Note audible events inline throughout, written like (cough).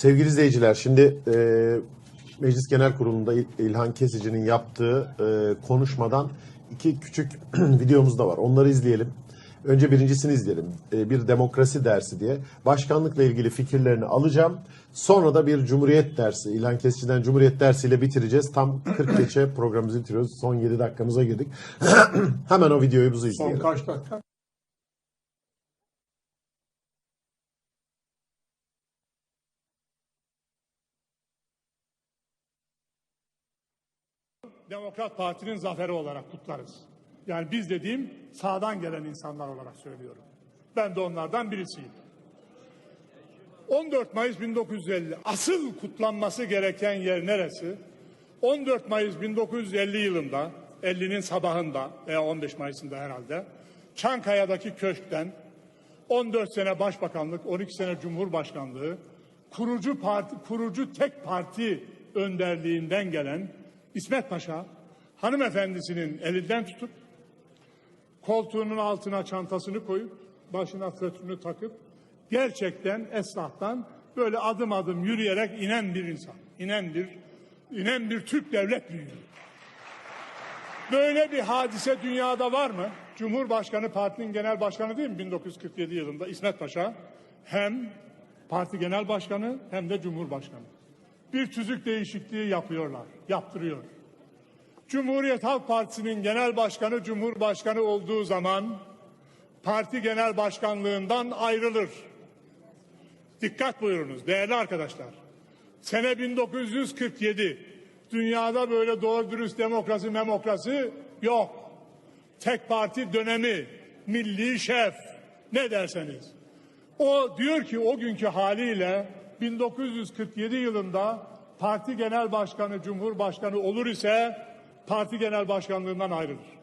Sevgili izleyiciler, şimdi e, Meclis Genel Kurulu'nda İl- İlhan Kesici'nin yaptığı e, konuşmadan iki küçük (clears throat) videomuz da var. Onları izleyelim. Önce birincisini izleyelim. E, bir demokrasi dersi diye. Başkanlıkla ilgili fikirlerini alacağım. Sonra da bir cumhuriyet dersi, İlhan Kesici'den cumhuriyet dersiyle bitireceğiz. Tam 40 geçe programımızı bitiriyoruz. Son 7 dakikamıza girdik. (clears throat) Hemen o videoyu Son izleyelim. kaç dakika? Demokrat Parti'nin zaferi olarak kutlarız. Yani biz dediğim sağdan gelen insanlar olarak söylüyorum. Ben de onlardan birisiyim. 14 Mayıs 1950 asıl kutlanması gereken yer neresi? 14 Mayıs 1950 yılında 50'nin sabahında veya 15 Mayıs'ında herhalde Çankaya'daki köşkten 14 sene başbakanlık, 12 sene cumhurbaşkanlığı, kurucu parti, kurucu tek parti önderliğinden gelen İsmet Paşa hanımefendisinin elinden tutup koltuğunun altına çantasını koyup başına fötürünü takıp gerçekten esnaftan böyle adım adım yürüyerek inen bir insan. inen bir inen bir Türk devlet büyüğü. Böyle bir hadise dünyada var mı? Cumhurbaşkanı partinin genel başkanı değil mi 1947 yılında İsmet Paşa hem parti genel başkanı hem de cumhurbaşkanı. Bir tüzük değişikliği yapıyorlar, yaptırıyor. Cumhuriyet Halk Partisi'nin genel başkanı cumhurbaşkanı olduğu zaman parti genel başkanlığından ayrılır. Dikkat buyurunuz değerli arkadaşlar. Sene 1947. Dünyada böyle doğru dürüst demokrasi memokrasi yok. Tek parti dönemi, milli şef ne derseniz. O diyor ki o günkü haliyle 1947 yılında parti genel başkanı, cumhurbaşkanı olur ise parti genel başkanlığından ayrılır.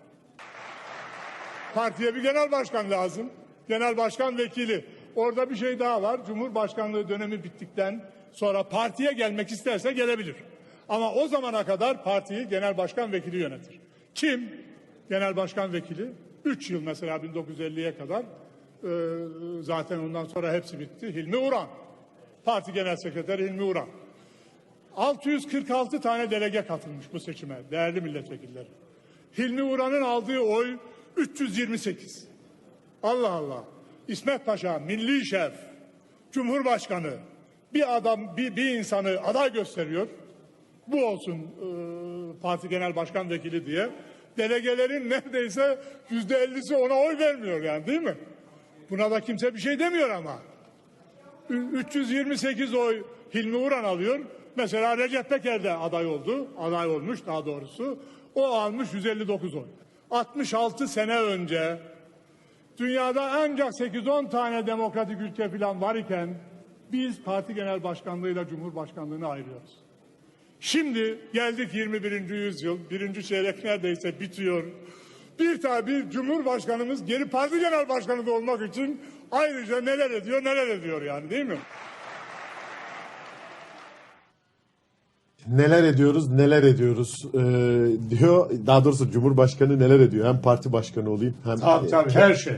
Partiye bir genel başkan lazım. Genel başkan vekili. Orada bir şey daha var. Cumhurbaşkanlığı dönemi bittikten sonra partiye gelmek isterse gelebilir. Ama o zamana kadar partiyi genel başkan vekili yönetir. Kim? Genel başkan vekili. 3 yıl mesela 1950'ye kadar e, zaten ondan sonra hepsi bitti. Hilmi Uran. Parti Genel Sekreteri Hilmi Uran. 646 tane delege katılmış bu seçime değerli milletvekilleri. Hilmi Uran'ın aldığı oy 328. Allah Allah. İsmet Paşa milli şef, cumhurbaşkanı bir adam bir, bir insanı aday gösteriyor. Bu olsun e, parti genel başkan vekili diye. Delegelerin neredeyse yüzde ellisi ona oy vermiyor yani değil mi? Buna da kimse bir şey demiyor ama. Ü- 328 oy Hilmi Uran alıyor. Mesela Recep Peker de aday oldu. Aday olmuş daha doğrusu. O almış 159 oy. 66 sene önce dünyada ancak 8-10 tane demokratik ülke falan var iken biz parti genel başkanlığıyla cumhurbaşkanlığını ayırıyoruz. Şimdi geldik 21. yüzyıl. Birinci çeyrek neredeyse bitiyor. Bir tane bir cumhurbaşkanımız geri parti genel başkanı da olmak için ayrıca neler ediyor neler ediyor yani değil mi? Neler ediyoruz, neler ediyoruz e, diyor. Daha doğrusu Cumhurbaşkanı neler ediyor. Hem parti başkanı olayım hem Tabii tabii her şey.